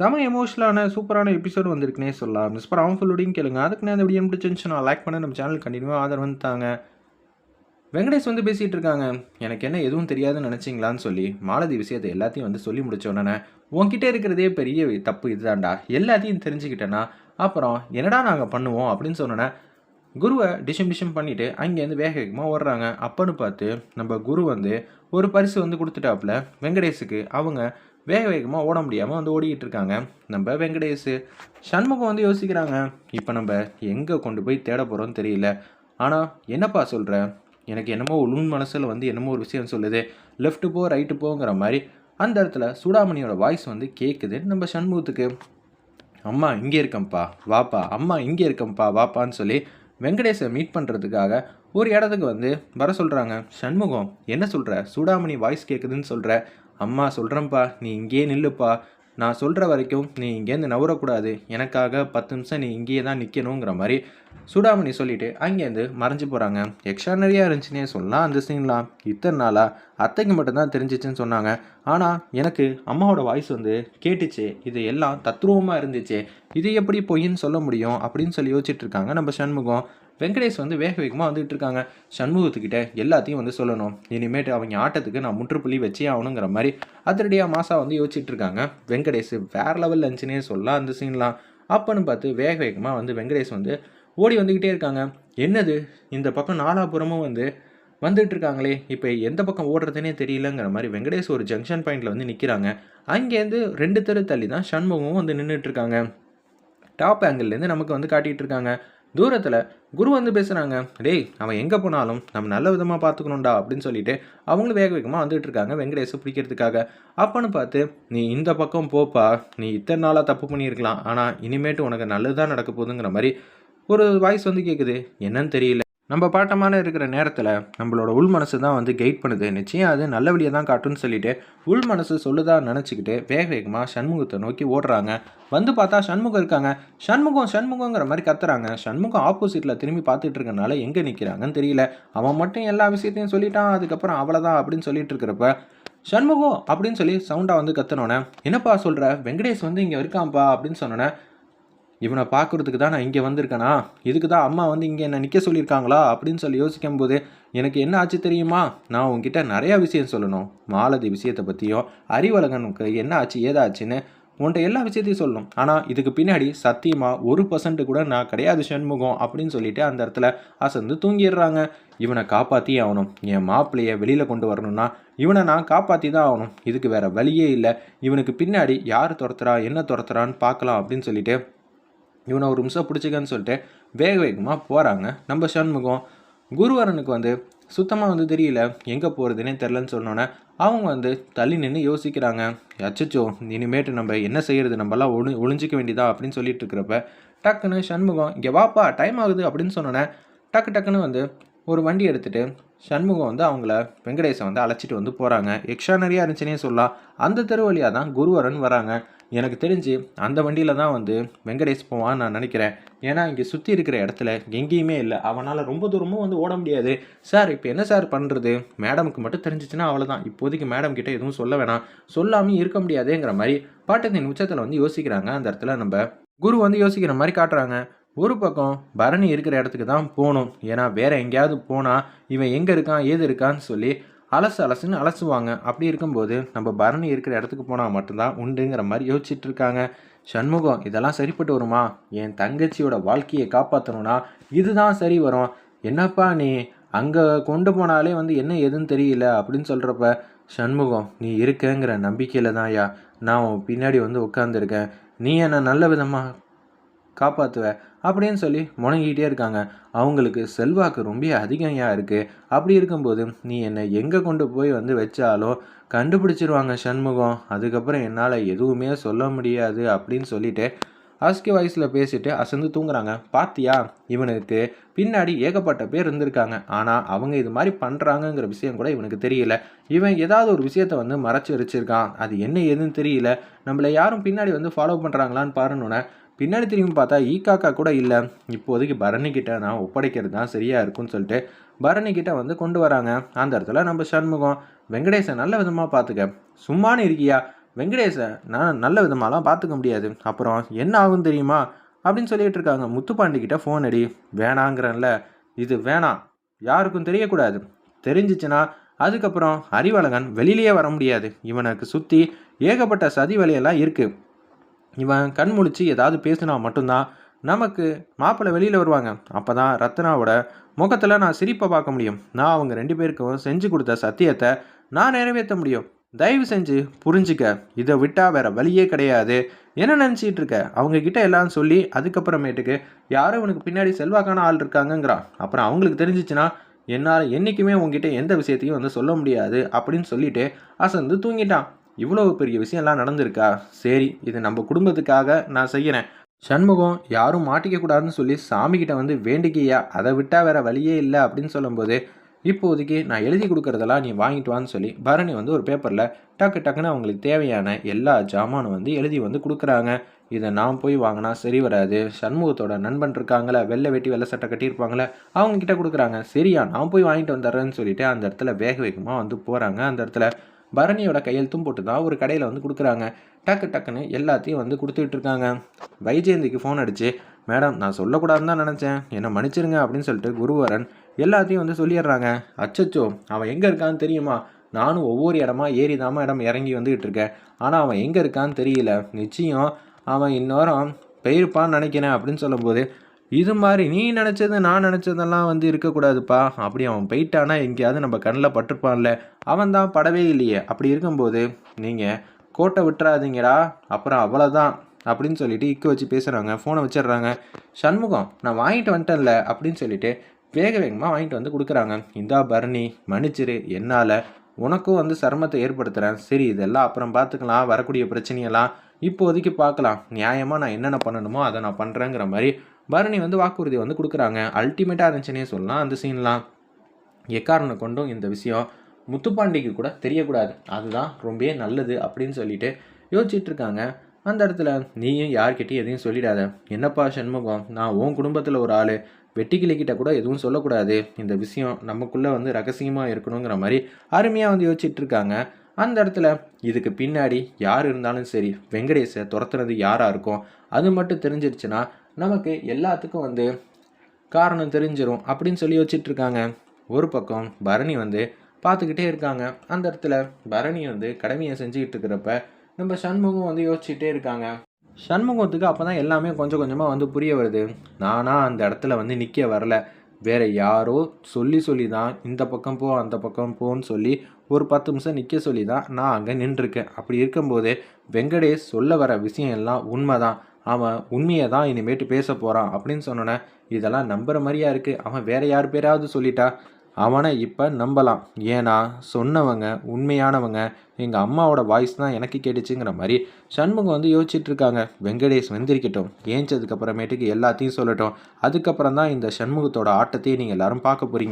செம எமோஷனலான சூப்பரான எபிசோடு வந்திருக்குனே சொல்லலாம். மிஸ் பண்ணாமல் ஃபுல்லோடையும் கேளுங்க. அதுக்கு நான் இந்த வீடியோ பிடிச்சிருந்துச்சு நான் லைக் பண்ண. நம்ம சேனல் கண்டினியூவாக ஆதரவு வந்து தாங்க. வெங்கடேஷ் வந்து பேசிகிட்டு இருக்காங்க. எனக்கு என்ன எதுவும் தெரியாதுன்னு நினச்சிங்களான்னு சொல்லி மாலதி விஷயத்தை எல்லாத்தையும் வந்து சொல்லி முடிச்ச உடனே உன்கிட்ட இருக்கிறதே பெரிய தப்பு இதுதான்டா. எல்லாத்தையும் தெரிஞ்சுக்கிட்டேன்னா அப்புறம் என்னடா நாங்கள் பண்ணுவோம்? அப்படின்னு சொன்னோன்னே குருவை டிஷம் டிஷம் பண்ணிவிட்டு அங்கேருந்து வேக வேகமாக ஓடுறாங்க. அப்பன்னு பார்த்து நம்ம குரு வந்து ஒரு பரிசு வந்து கொடுத்துட்டாப்புல. வெங்கடேஷுக்கு அவங்க வேக வேகமாக ஓட முடியாமல் வந்து ஓடிக்கிட்டு இருக்காங்க. நம்ம வெங்கடேஷ் சண்முகம் வந்து யோசிக்கிறாங்க இப்போ நம்ம எங்கே கொண்டு போய் தேட போகிறோம்னு தெரியல. ஆனால் என்னப்பா சொல்கிற எனக்கு என்னமோ உள் மனசில் வந்து என்னமோ ஒரு விஷயம் சொல்லுது. லெஃப்ட்டு போ ரைட்டு போங்கிற மாதிரி அந்த இடத்துல சூடாமணியோட வாய்ஸ் வந்து கேட்குது நம்ம சண்முகத்துக்கு. அம்மா இங்கே இருக்கேன்ப்பா வாப்பா அம்மா இங்கே இருக்கேன்ப்பா வாப்பான்னு சொல்லி வெங்கடேஷை மீட் பண்ணுறதுக்காக ஒரு இடத்துக்கு வந்து வர சொல்கிறாங்க சண்முகம் என்ன சொல்கிற சூடாமணி வாய்ஸ் கேட்குதுன்னு சொல்கிற அம்மா சொல்கிறேன்ப்பா நீ இங்கேயே நில்லுப்பா. நான் சொல்கிற வரைக்கும் நீ இங்கேருந்து நவரக்கூடாது எனக்காக பத்து நிமிஷம் நீ இங்கேயே தான் நிற்கணுங்கிற மாதிரி சுடாமணி சொல்லிட்டு அங்கேருந்து மறைஞ்சு போகிறாங்க எக்ஸ்ட்ரானரியாக இருந்துச்சுன்னே சொல்லலாம் அந்த சீன்லாம் இத்தனை நாளாக அத்தைக்கு மட்டும்தான் தெரிஞ்சிச்சுன்னு சொன்னாங்க. ஆனால் எனக்கு அம்மாவோட வாய்ஸ் வந்து கேட்டுச்சு. இது எல்லாம் தத்ரூபமாக இருந்துச்சு. இது எப்படி பொய்ன்னு சொல்ல முடியும் அப்படின்னு சொல்லி யோசிச்சுட்டு இருக்காங்க நம்ம சண்முகம். வெங்கடேஷ் வந்து வேக வேகமாக வந்துட்டு இருக்காங்க சண்முகத்துக்கிட்ட எல்லாத்தையும் வந்து சொல்லணும். இனிமேட்டு அவங்க ஆட்டத்துக்கு நான் முற்றுப்புள்ளி வச்சே ஆகணுங்கிற மாதிரி அதிரடியாக மாசா வந்து யோசிச்சுட்டு இருக்காங்க வெங்கடேஷ் வேற லெவல் லஞ்சுனே சொல்லலாம் அந்த சீன்லாம் அப்பன்னு பார்த்து வேக வேகமாக வந்து வெங்கடேஷ் வந்து ஓடி வந்துக்கிட்டே இருக்காங்க. என்னது? இந்த பக்கம் நாலாபுரமும் வந்து வந்துட்டு இருக்காங்களே இப்போ எந்த பக்கம் ஓடுறதுனே தெரியலங்கிற மாதிரி வெங்கடேஷ் ஒரு ஜங்ஷன் பாயிண்டில் வந்து நிற்கிறாங்க அங்கேருந்து ரெண்டு தெரு தள்ளி தான் சண்முகமும் வந்து நின்றுட்டு இருக்காங்க டாப் ஆங்கிள்லேருந்து நமக்கு வந்து காட்டிகிட்டு இருக்காங்க தூரத்தில் குரு வந்து பேசுகிறாங்க டேய் அவன் எங்கே போனாலும் நம்ம நல்ல விதமாக பார்த்துக்கணும்டா அப்படின்னு சொல்லிட்டு அவங்களும் வேக வேகமாக வந்துட்டு இருக்காங்க வெங்கடேஷை பிடிக்கிறதுக்காக. அப்பன்னு பார்த்து நீ இந்த பக்கம் போப்பா. நீ இத்தனை நாளாக தப்பு பண்ணியிருக்கலாம். ஆனால் இனிமேட்டு உனக்கு நல்லதுதான் நடக்க போகுதுங்கிற மாதிரி ஒரு வாய்ஸ் வந்து கேட்குது என்னன்னு தெரியல. நம்ம பாட்டமான இருக்கிற நேரத்தில் நம்மளோட உள் மனசு தான் வந்து கைட் பண்ணுது. நிச்சயம் அது நல்ல வழியை தான் காட்டுன்னு சொல்லிட்டு உள் மனசு சொல்லுதா நினச்சிக்கிட்டு வேக வேகமாக சண்முகத்தை நோக்கி ஓடுறாங்க. வந்து பார்த்தா சண்முகம் இருக்காங்க. சண்முகம் சண்முகங்கிற மாதிரி கத்துறாங்க. சண்முகம் ஆப்போசிட்டில் திரும்பி பார்த்துட்டு இருக்கனால எங்கே நிற்கிறாங்கன்னு தெரியல. அவன் மட்டும் எல்லா விஷயத்தையும் சொல்லிட்டான். அதுக்கப்புறம் அவ்வளோதான் அப்படின்னு சொல்லிட்டு இருக்கிறப்ப சண்முகம் அப்படின்னு சொல்லி சவுண்டாக வந்து கத்துனோன்னே என்னப்பா சொல்கிற வெங்கடேஷ் வந்து இங்கே இருக்கான்ப்பா அப்படின்னு சொன்னோன்னே இவனை பார்க்குறதுக்கு தான் நான் இங்கே வந்திருக்கேனா? இதுக்கு தான் அம்மா வந்து இங்கே என்ன நிற்க சொல்லியிருக்காங்களா? அப்படின்னு சொல்லி யோசிக்கும் போது எனக்கு என்ன ஆச்சு தெரியுமா? நான் உங்ககிட்ட நிறையா விஷயம் சொல்லணும். மாலதி விஷயத்தை பற்றியும் அறிவழகனுக்கு என்ன ஆச்சு ஏதாச்சுன்னு உன்ட்ட எல்லா விஷயத்தையும் சொல்லணும். ஆனால் இதுக்கு பின்னாடி சத்தியமாக ஒரு பர்சன்ட் கூட நான் கிடையாது சண்முகம் அப்படின்னு சொல்லிட்டு அந்த இடத்துல அசந்து தூங்கிடுறாங்க. இவனை காப்பாற்றி ஆகணும். என் மாப்பிள்ளைய வெளியில் கொண்டு வரணும்னா இவனை நான் காப்பாற்றி தான் ஆகணும். இதுக்கு வேறு வழியே இல்லை. இவனுக்கு பின்னாடி யார் துரத்துறா என்ன துரத்துறான்னு பார்க்கலாம் அப்படின்னு சொல்லிட்டு இவனை ஒரு நிமிஷம் பிடிச்சிக்கன்னு சொல்லிட்டு வேக வேகமாக போகிறாங்க நம்ம சண்முகம் குருவரனுக்கு வந்து சுத்தமாக வந்து தெரியல எங்கே போகிறதுனே தெரிலன்னு சொன்னோன்னே அவங்க வந்து தள்ளி நின்று யோசிக்கிறாங்க. அச்சச்சோ இனிமேட்டு நம்ம என்ன செய்கிறது நம்மலாம் ஒளி ஒளிஞ்சிக்க வேண்டியதா? அப்படின்னு சொல்லிட்டு இருக்கிறப்ப டக்குன்னு சண்முகம் இங்கே வாப்பா டைம் ஆகுது அப்படின்னு சொன்னோன்னே டக்கு டக்குன்னு வந்து ஒரு வண்டி எடுத்துகிட்டு சண்முகம் வந்து அவங்கள வெங்கடேசன் வந்து அழைச்சிட்டு வந்து போகிறாங்க எக்ஸ்ட்ரானரியாக இருந்துச்சுன்னே சொல்லலாம். அந்த தெரு வழியாக தான் குருவரன் வராங்க. எனக்கு தெரிஞ்சு அந்த வண்டியில் தான் வந்து வெங்கடேஷ் போவான்னு நான் நினைக்கிறேன். ஏன்னா இங்கே சுற்றி இருக்கிற இடத்துல எங்கேயுமே இல்லை. அவனால் ரொம்ப தூரமும் வந்து ஓட முடியாது. சார் இப்போ என்ன சார் பண்ணுறது மேடமுக்கு மட்டும் தெரிஞ்சிச்சுன்னா அவ்வளோதான் இப்போதைக்கு மேடம் கிட்டே எதுவும் சொல்ல வேணாம். சொல்லாமல் இருக்க முடியாதேங்கிற மாதிரி பாட்டத்தின் உச்சத்தில் வந்து யோசிக்கிறாங்க. அந்த இடத்துல நம்ம குரு வந்து யோசிக்கிற மாதிரி காட்டுறாங்க. ஒரு பக்கம் பரணி இருக்கிற இடத்துக்கு தான் போகணும். ஏன்னா வேற எங்கேயாவது போனால் இவன் எங்கே இருக்கான் ஏது இருக்கான்னு சொல்லி அலசு அலசுன்னு அலசுவாங்க. அப்படி இருக்கும்போது நம்ம பரணி இருக்கிற இடத்துக்கு போனால் மட்டும்தான் உண்டுங்கிற மாதிரி யோசிச்சுட்டு இருக்காங்க. சண்முகம் இதெல்லாம் சரிப்பட்டு வருமா? என் தங்கச்சியோட வாழ்க்கையை காப்பாற்றணும்னா இதுதான் சரி வரும். என்னப்பா நீ அங்கே கொண்டு போனாலே வந்து என்ன எதுன்னு தெரியல? அப்படின்னு சொல்கிறப்ப சண்முகம் நீ இருக்கங்கிற நம்பிக்கையில் தான் ஐயா நான் பின்னாடி வந்து உட்காந்துருக்கேன் நீ என்னை நல்ல விதமாக காப்பாற்றுவ அப்படின்னு சொல்லி முணங்கிக்கிட்டே இருக்காங்க. அவங்களுக்கு செல்வாக்கு ரொம்ப அதிகமாக இருக்குது அப்படி இருக்கும்போது நீ என்னை எங்கே கொண்டு போய் வந்து வச்சாலும் கண்டுபிடிச்சிருவாங்க சண்முகம். அதுக்கப்புறம் என்னால் எதுவுமே சொல்ல முடியாது அப்படின்னு சொல்லிட்டு அஸ்கி வாய்ஸில் பேசிட்டு அசந்து தூங்குறாங்க. பாத்தியா? இவனுக்கு பின்னாடி ஏகப்பட்ட பேர் இருந்திருக்காங்க. ஆனால் அவங்க இது மாதிரி பண்ணுறாங்கங்கிற விஷயம் கூட இவனுக்கு தெரியல. இவன் ஏதாவது ஒரு விஷயத்த வந்து மறைச்சி வச்சிருக்கான் அது என்ன ஏதுன்னு தெரியல. நம்மளை யாரும் பின்னாடி வந்து ஃபாலோ பண்ணுறாங்களான்னு பாருன்னொன்னே பின்னாடி திரும்பி பார்த்தா ஈ காக்கா கூட இல்லை. இப்போதைக்கு பரணிக்கிட்ட நான் ஒப்படைக்கிறது தான் சரியாக இருக்கும்னு சொல்லிட்டு பரணிக்கிட்ட வந்து கொண்டு வராங்க. அந்த இடத்துல நம்ம சண்முகம் வெங்கடேசன் நல்ல விதமாக பார்த்துக்க சும்மானு இருக்கியா? வெங்கடேஷை நான் நல்ல விதமாலாம் பார்த்துக்க முடியாது. அப்புறம் என்ன ஆகும் தெரியுமா? அப்படின்னு சொல்லிட்டு இருக்காங்க. முத்துப்பாண்டிக்கிட்ட ஃபோன் அடி. வேணாங்கிறன்ல. இது வேணாம். யாருக்கும் தெரியக்கூடாது. தெரிஞ்சிச்சுன்னா அதுக்கப்புறம் அறிவழகன் வெளியிலேயே வர முடியாது. இவனுக்கு சுற்றி ஏகப்பட்ட சதி வலையெல்லாம் இருக்குது இவன் கண் முழிச்சு ஏதாவது பேசினா மட்டும்தான் நமக்கு மாப்பிள்ளை வெளியில் வருவாங்க. அப்போ தான் ரத்னாவோட முகத்தில் நான் சிரிப்பை பார்க்க முடியும். நான் அவங்க ரெண்டு பேருக்கும் செஞ்சு கொடுத்த சத்தியத்தை நான் நிறைவேற்ற முடியும். தயவு செஞ்சு புரிஞ்சுக்க. இதை விட்டால் வேற வழியே கிடையாது. என்ன நினச்சிட்டு இருக்க? அவங்க கிட்ட எல்லாம் சொல்லி அதுக்கப்புறமேட்டுக்கு யாரும் உனக்கு பின்னாடி செல்வாக்கான ஆள் இருக்காங்கங்கிறான் அப்புறம் அவங்களுக்கு தெரிஞ்சிச்சுன்னா என்னால் என்றைக்குமே உங்ககிட்ட எந்த விஷயத்தையும் வந்து சொல்ல முடியாது அப்படின்னு சொல்லிட்டு அசந்து தூங்கிட்டான். இவ்வளவு பெரிய விஷயம்லாம் நடந்திருக்கா? சரி இது நம்ம குடும்பத்துக்காக நான் செய்கிறேன் சண்முகம் யாரும் மாட்டிக்க கூடாதுன்னு சொல்லி சாமிக்கிட்ட வந்து வேண்டிக்கையா அதை விட்டால் வேற வழியே இல்லை அப்படின்னு சொல்லும்போது இப்போதைக்கு நான் எழுதி கொடுக்குறதெல்லாம் நீ வாங்கிட்டு வான்னு சொல்லி பரணி வந்து ஒரு பேப்பரில் டக்கு டக்குன்னு அவங்களுக்கு தேவையான எல்லா ஜாமானும் வந்து எழுதி வந்து கொடுக்குறாங்க. இதை நான் போய் வாங்கினா சரி வராது. சண்முகத்தோட நண்பன் இருக்காங்களே வெள்ளை வெட்டி வெள்ளை சட்டை கட்டியிருப்பாங்களே அவங்க கிட்ட கொடுக்குறாங்க. சரியா நான் போய் வாங்கிட்டு வந்துடுறேன்னு சொல்லிட்டு அந்த இடத்துல வேக வேகமாக வந்து போகிறாங்க அந்த இடத்துல பரணியோட கையெழுத்தும் போட்டு தான் ஒரு கடையில் வந்து கொடுக்குறாங்க. டக்கு டக்குன்னு எல்லாத்தையும் வந்து கொடுத்துட்டு இருக்காங்க. வைஜெயந்திக்கு ஃபோன் அடிச்சு மேடம் நான் சொல்லக்கூடாதுன்னு தான் நினச்சேன். என்னை மன்னிச்சிருங்க அப்படின்னு சொல்லிட்டு குருவரன் எல்லாத்தையும் வந்து சொல்லிடுறாங்க. அச்சச்சோ அவன் எங்கே இருக்கான்னு தெரியுமா? நானும் ஒவ்வொரு இடமா ஏறி தாம இடம் இறங்கி வந்துகிட்டு இருக்கேன். ஆனால் அவன் எங்கே இருக்கான்னு தெரியல. நிச்சயம் அவன் இன்னொரு பெயிருப்பான்னு நினைக்கிறேன் அப்படின்னு சொல்லும்போது இது மாதிரி நீ நினச்சது நான் நினச்சதெல்லாம் வந்து இருக்கக்கூடாதுப்பா. அப்படி அவன் போயிட்டானா எங்கேயாவது நம்ம கண்ணில் பட்டிருப்பான்ல. அவன் தான் படவே இல்லையே. அப்படி இருக்கும்போது நீங்கள் கோட்டை விட்டுறாதீங்கடா. அப்புறம் அவ்வளோதான் அப்படின்னு சொல்லிட்டு இக்கு வச்சு பேசுகிறாங்க ஃபோனை வச்சிடுறாங்க. சண்முகம் நான் வாங்கிட்டு வந்துட்டேன்ல. அப்படின்னு சொல்லிட்டு வேக வேகமாக வாங்கிட்டு வந்து கொடுக்குறாங்க. இந்தா பரணி மன்னிச்சிரு. என்னால் உனக்கும் வந்து சிரமத்தை ஏற்படுத்துகிறேன் சரி இதெல்லாம் அப்புறம் பார்த்துக்கலாம். வரக்கூடிய பிரச்சனையெல்லாம் இப்போதைக்கு பார்க்கலாம். நியாயமாக நான் என்னென்ன பண்ணணுமோ அதை நான் பண்ணுறேங்கிற மாதிரி பரணி வந்து வாக்குறுதி வந்து கொடுக்குறாங்க. அல்டிமேட்டாக இருந்துச்சுன்னே சொல்லலாம். அந்த சீன்லாம் எக்காரனை கொண்டும் இந்த விஷயம் முத்துப்பாண்டிக்கு கூட தெரியக்கூடாது. அதுதான் ரொம்பவே நல்லது அப்படின்னு சொல்லிட்டு யோசிச்சுட்டு இருக்காங்க அந்த இடத்துல நீயும் யார்கிட்டையும் எதையும் சொல்லிடாத. என்னப்பா சண்முகம்? நான் உன் குடும்பத்தில் ஒரு ஆள். வெட்டிக்கிளிக்கிட்ட கூட எதுவும் சொல்லக்கூடாது. இந்த விஷயம் நமக்குள்ளே வந்து ரகசியமாக இருக்கணுங்கிற மாதிரி அருமையாக வந்து யோசிச்சுட்டு இருக்காங்க அந்த இடத்துல இதுக்கு பின்னாடி யார் இருந்தாலும் சரி வெங்கடேஷை துரத்துனது யாராக இருக்கும்? அது மட்டும் தெரிஞ்சிருச்சுன்னா நமக்கு எல்லாத்துக்கும் வந்து காரணம் தெரிஞ்சிடும் அப்படின்னு சொல்லி வச்சிட்ருக்காங்க ஒரு பக்கம் பரணி வந்து பார்த்துக்கிட்டே இருக்காங்க. அந்த இடத்துல பரணி வந்து கடமையை செஞ்சுக்கிட்டு இருக்கிறப்ப நம்ம சண்முகம் வந்து யோசிச்சுட்டே இருக்காங்க. சண்முகத்துக்கு அப்போ தான் எல்லாமே கொஞ்சம் கொஞ்சமாக வந்து புரிய வருது. நானாக அந்த இடத்துல வந்து நிற்க வரல. வேற யாரோ சொல்லி சொல்லி தான் இந்த பக்கம் போ அந்த பக்கம் போன்னு சொல்லி ஒரு பத்து நிமிஷம் நிற்க சொல்லி தான் நான் அங்கே நின்றுருக்கேன். அப்படி இருக்கும்போது வெங்கடேஷ் சொல்ல வர விஷயம் எல்லாம் உண்மைதான். அவன் உண்மையை தான் இனிமேட்டு பேச போகிறான் அப்படின்னு சொன்னோன்னே இதெல்லாம் நம்புற மாதிரியா இருக்குது அவன் வேற யார் பேராவது சொல்லிட்டா? அவனை இப்போ நம்பலாம். ஏன்னா சொன்னவங்க உண்மையானவங்க எங்கள் அம்மாவோட வாய்ஸ் தான் எனக்கு கேட்டுச்சுங்கிற மாதிரி சண்முகம் வந்து யோசிச்சுட்டு இருக்காங்க வெங்கடேஷ் வெந்திரிக்கட்டும். ஏஞ்சதுக்கப்புறமேட்டுக்கு எல்லாத்தையும் சொல்லட்டும். அதுக்கப்புறம் தான் இந்த சண்முகத்தோட ஆட்டத்தையே நீங்கள் எல்லாரும் பார்க்க போகிறீங்க